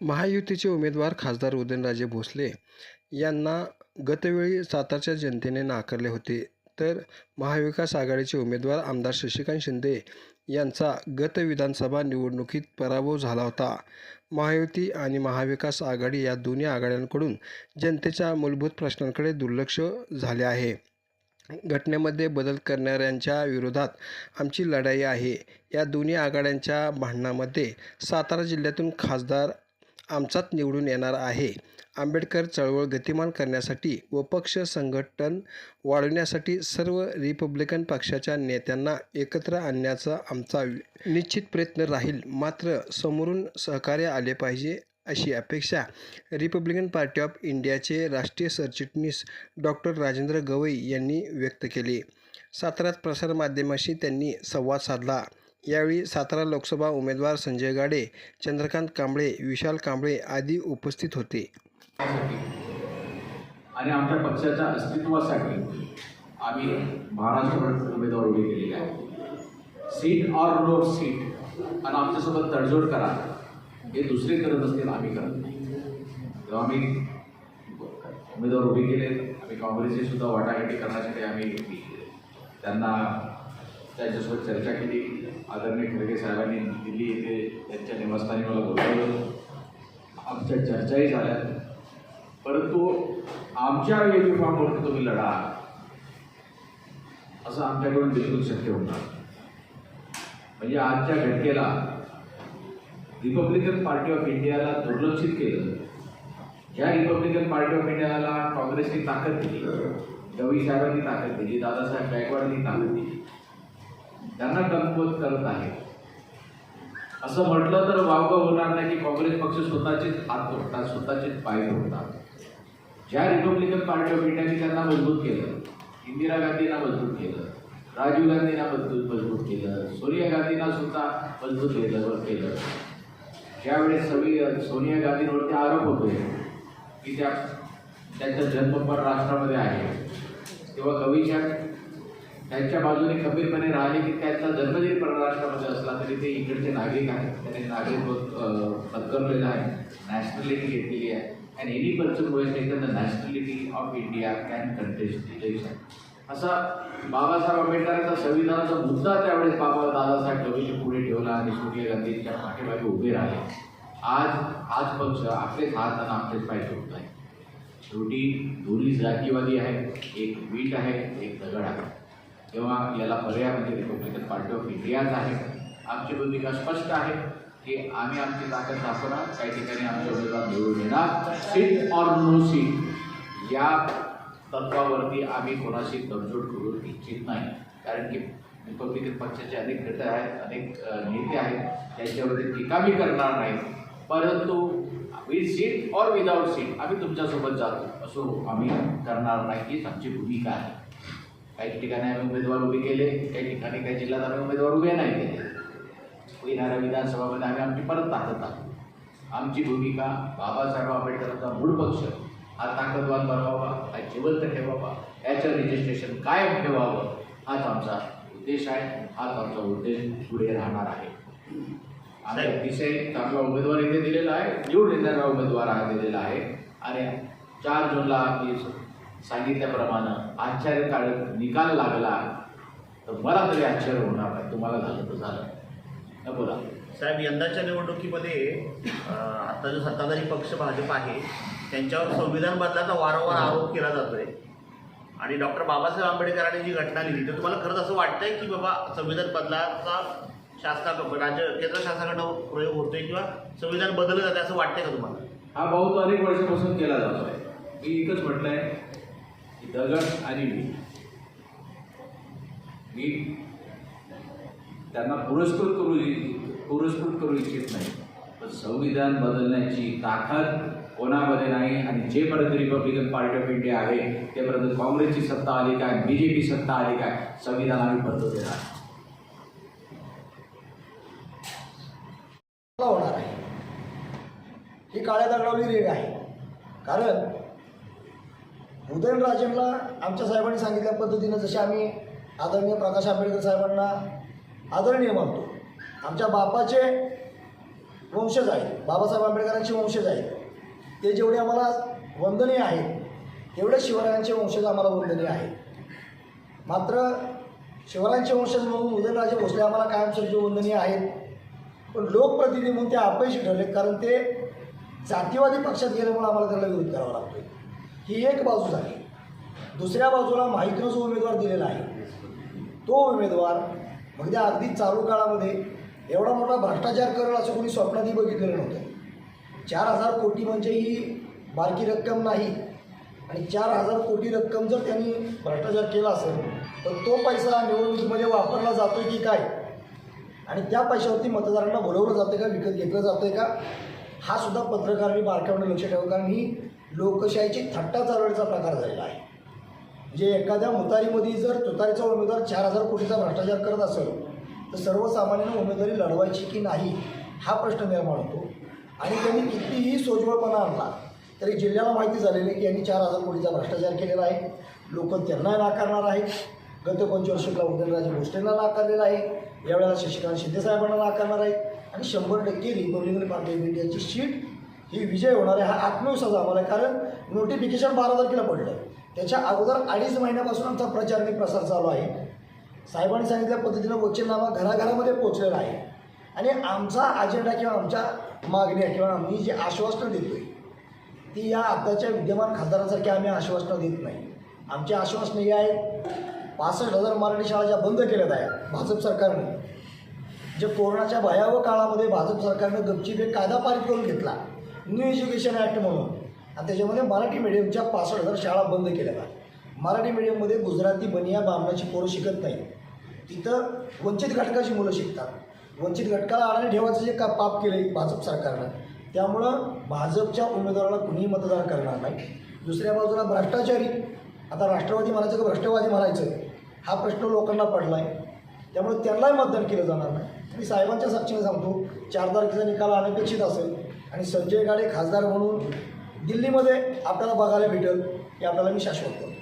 महायुतीचे उमेदवार खासदार उदयनराजे भोसले यांना गतवेळी सातारच्या जनतेने नाकारले होते. तर महाविकास आघाडीचे उमेदवार आमदार शशिकांत शिंदे यांचा गत विधानसभा निवडणुकीत पराभव झाला होता. महायुती आणि महाविकास आघाडी या दोन्ही आघाड्यांकडून जनतेच्या मूलभूत प्रश्नांकडे दुर्लक्ष झाले आहे. घटनेमध्ये बदल करणाऱ्यांच्या विरोधात आमची लढाई आहे. या दोन्ही आघाड्यांच्या भांडणामध्ये सातारा जिल्ह्यातून खासदार आमचाच निवडून येणार आहे. आंबेडकर चळवळ गतिमान करण्यासाठी व पक्ष संघटन वाढवण्यासाठी सर्व रिपब्लिकन पक्षाच्या नेत्यांना एकत्र आणण्याचा आमचा निश्चित प्रयत्न राहील. मात्र समोरून सहकार्य आले पाहिजे अशी अपेक्षा रिपब्लिकन पार्टी ऑफ इंडियाचे राष्ट्रीय सरचिटणीस डॉक्टर राजेंद्र गवई यांनी व्यक्त केली. साताऱ्यात प्रसारमाध्यमाशी त्यांनी संवाद साधला. यावेळी सातारा लोकसभा उमेदवार संजय गाडे चंद्रकांत कांबळे विशाल कांबळे आदी उपस्थित होते. आणि आमच्या पक्षाच्या अस्तित्वासाठी आम्ही महाराष्ट्रभर उमेदवार उभे केलेले आहे सीट ऑर नो सीट आणि आमच्यासोबत तडजोड करा हे दुसरे करत असतील आम्ही करत नाही. तेव्हा आम्ही उमेदवार उभे केले आम्ही काँग्रेसची सुद्धा वाटाघाटी करण्यासाठी आम्ही त्यांना त्याच्यासोबत चर्चा केली. आदरणीय खडगे साहेबांनी दिल्ली येथे त्यांच्या निवासस्थानी मला बोलवलं. आमच्या चर्चाही झाल्या. परंतु आमच्या युनिफॉर्मवरती तुम्ही लढा असं आमच्याकडून बिलकुल शक्य होणार म्हणजे आजच्या घटनेला रिपब्लिकन पार्टी ऑफ इंडियाला दुर्लक्षित केलं. ज्या रिपब्लिकन पार्टी ऑफ इंडियाला काँग्रेसनी ताकद दिली. गवी साहेबांनी ताकद दिली. दादासाहेब गायकवाडनी ताकद दिली. त्यांना कमकुवत करत आहे. असं म्हटलं तर वावगं होणार नाही की काँग्रेस पक्ष स्वतःचेच हात तोडतात स्वतःचेच पाय तोडतात ज्या रिपब्लिकन पार्टी ऑफ इंडियाने त्यांना मजबूत केलं इंदिरा गांधींना मजबूत केलं राजीव गांधींना मजबूत मजबूत केलं सोनिया गांधींना सुद्धा मजबूत केलं केलं. ज्यावेळेस सवी सोनिया गांधींवरती आरोप होते की त्या त्यांचा जन्म परराष्ट्रामध्ये आहे. तेव्हा कवीच्या त्यांच्या बाजूने खंबीरपणे राहिले की त्यांचा जन्म जरी परराष्ट्रामध्ये असला तरी ते इकडचे नागरिक आहेत. त्याने नागरिक पत्करलेलं आहे. नॅशनॅलिटी घेतलेली आहे. And any person who taken the nationality of India can contest election असा बाबासाहेब आंबेडकरांचा संविधानाचा मुद्दा त्यावेळेस बाबा दादासाहेब गवेचे पुढे ठेवला आणि सोनिया गांधींच्या पाठीमागे उभे राहिले. आज आज पक्ष आपलेच हात आणि आपलेच पाय ठेवत आहे. शेवटी दोन्ही जातीवादी आहे एक वीट आहे एक दगड आहे. तेव्हा याला पर्याय म्हणजे रिपब्लिकन पार्टी ऑफ इंडियाच आहे. आमची भूमिका स्पष्ट आहे की आम्ही आमची ताकद दाखवणार काही ठिकाणी आमच्या उमेदवार निवडून येणार सीट ऑर नो सीट या तत्वावरती आम्ही कोणाशी तडजोड करू इच्छित नाही. कारण की रिपब्लिकन पक्षाचे अनेक गट आहेत अनेक नेते आहेत त्यांच्यावरती टीका मी करणार नाही. परंतु with seat or without seat आम्ही तुमच्यासोबत जातो. असो आम्ही करणार नाही हीच आमची भूमिका आहे. काही ठिकाणी आम्ही उमेदवार उभे केले काही ठिकाणी काही जिल्ह्यात आम्ही उमेदवार उभे नाही केले. येणाऱ्या विधानसभामध्ये आम्ही आमची परत ताकद दाखवू आमची भूमिका बाबासाहेब आंबेडकरांचा मूळ पक्ष. हा ताकदवान बनवावा हा जिवंत ठेवावा याचं रजिस्ट्रेशन कायम ठेवावं हाच आमचा उद्देश आहे. हाच आमचा उद्देश पुढे राहणार आहे. आम्ही अतिशय चांगला उमेदवार इथे दिलेला आहे. निवडून येणारा उमेदवार हा दिलेला आहे. आणि चार जूनला मी सांगितल्याप्रमाणे आश्चर्य काळ निकाल लागला तर मला तरी आश्चर्य होणार नाही. तुम्हाला झालं तर झालं. न बोला. साहेब यंदाच्या निवडणुकीमध्ये आता जो सत्ताधारी पक्ष भाजप आहे त्यांच्यावर संविधान बदलाचा वारंवार आरोप केला जातोय. आणि डॉक्टर बाबासाहेब आंबेडकरांनी जी घटना लिहिली तर तुम्हाला खरंच असं वाटतंय की बाबा संविधान बदलाचा शासना राज्य केंद्र शासनाकडनं प्रयोग होतोय किंवा संविधान बदललं जाते असं वाटतंय का तुम्हाला? हा बहुत अनेक वर्षापासून केला जातो आहे मी एकच म्हटलंय की दगड आणि मीठ मी त्यांना पुरस्कृत करू पुरस्कृत करू इच्छित नाही. पण संविधान बदलण्याची ताकद कोणामध्ये नाही आणि जेपर्यंत रिपब्लिकन पार्टी ऑफ इंडिया आहे तेपर्यंत काँग्रेसची सत्ता आली काय बी जे पी सत्ता आली काय संविधान आम्ही बदलू देणार. मला होणार आहे ही काळ्या दगडावली रेग आहे. कारण उदयनराजेंना आमच्या साहेबांनी सांगितल्या पद्धतीनं जसे आम्ही आदरणीय प्रकाश आंबेडकर साहेबांना आदरणीय मानतो. आमच्या बापाचे वंशज आहेत बाबासाहेब आंबेडकरांचे वंशज आहेत. ते जेवढे आम्हाला वंदनीय आहेत तेवढे शिवरायांचे वंशज आम्हाला वंदनीय आहेत. मात्र शिवरायांचे वंशज म्हणून उदयनराजे भोसले आम्हाला कायमस्वरूपी वंदनीय आहेत. पण लोकप्रतिनिधी म्हणून ते अपयशी ठरले कारण ते जातीवादी पक्षात गेल्यामुळे आम्हाला त्याला विरोध करावा लागतो ही एक बाजू झाली. दुसऱ्या बाजूला माहितीनं जो उमेदवार दिलेला आहे. तो उमेदवार म्हणजे अगदी चालू काळामध्ये एवढा मोठा भ्रष्टाचार करेल असं कोणी स्वप्नातही बघितलेलं नव्हतं. चार हजार कोटी म्हणजे ही बारकी रक्कम नाही. आणि चार हजार कोटी रक्कम जर त्यांनी भ्रष्टाचार केला असेल तर तो पैसा निवडणुकीमध्ये वापरला जातो की काय? आणि त्या पैशावरती मतदारांना बोलवलं जातं का विकत घेतलं जातं का? हा सुद्धा पत्रकारांनी बारकावणे लक्ष ठेवा कारण ही लोकशाहीची थट्टा चालवण्याचा प्रकार झालेला आहे. म्हणजे एखाद्या मुतारीमध्ये जर तुतारीचा उमेदवार चार हजार कोटीचा भ्रष्टाचार करत असेल तर सर्वसामान्यांना उमेदवारी लढवायची की नाही हा प्रश्न निर्माण होतो आणि त्यांनी कितीही सोज्वळपणा आणला तरी जिल्ह्याला माहिती झालेली आहे की यांनी चार हजार कोटीचा भ्रष्टाचार केलेला आहे. लोक त्यांना नाकारणार आहेत. गत पंचवर्षिकला उदयनराजे भोसलेला नाकारलेला आहे. यावेळेला शशिकांत शिंदेसाहेबांना नाकारणार आहेत. आणि शंभर टक्के रिपब्लिकन पार्टी ऑफ इंडियाची सीट ही विजय होणार आहे हा आत्मविश्वास आम्हाला आहे. कारण नोटिफिकेशन बारा तारखेला पडलं त्याच्या अगोदर अडीच महिन्यापासून आमचा प्रचार आणि प्रसार चालू आहे. साहेबांनी सांगितल्या पद्धतीनं वचननामा घराघरामध्ये पोचलेला आहे. आणि आमचा अजेंडा किंवा आमच्या मागण्या किंवा आम्ही जी आश्वासनं देतोय ती या आताच्या विद्यमान खासदारांसारखी आम्ही आश्वासनं देत नाही. आमची आश्वासनं ही आहेत पासष्ट हजार मराठी शाळा ज्या बंद केल्यात आहेत भाजप सरकारने. जे कोरोनाच्या भयावह काळामध्ये भाजप सरकारनं गपचीप एक कायदा पारित करून घेतला. न्यू एज्युकेशन ॲक्ट म्हणून. आणि त्याच्यामध्ये मराठी मिडियमच्या पासष्ट हजार शाळा बंद केल्या आहेत मराठी मिडियममध्ये गुजराती बनिया बामणाची पोरं शिकत नाही तिथं वंचित घटकाची मुलं शिकतात. वंचित घटकाला आडाने ठेवायचं जे का पाप केलं भाजप सरकारनं. त्यामुळं भाजपच्या उमेदवाराला कुणीही मतदान करणार नाही. दुसऱ्या बाजूला भ्रष्टाचारी. आता राष्ट्रवादी म्हणायचं की भ्रष्टवादी म्हणायचं हा प्रश्न लोकांना पडला आहे त्यामुळे त्यांनाही मतदान केलं जाणार नाही. मी साहेबांच्या साक्षीने सांगतो चार तारखेचा निकाल अनपेक्षित असेल आणि संजय गाडे खासदार म्हणून दिल्लीमध्ये आपल्याला बघायला भेटेल हे आपल्याला मी शाश्वत करतो.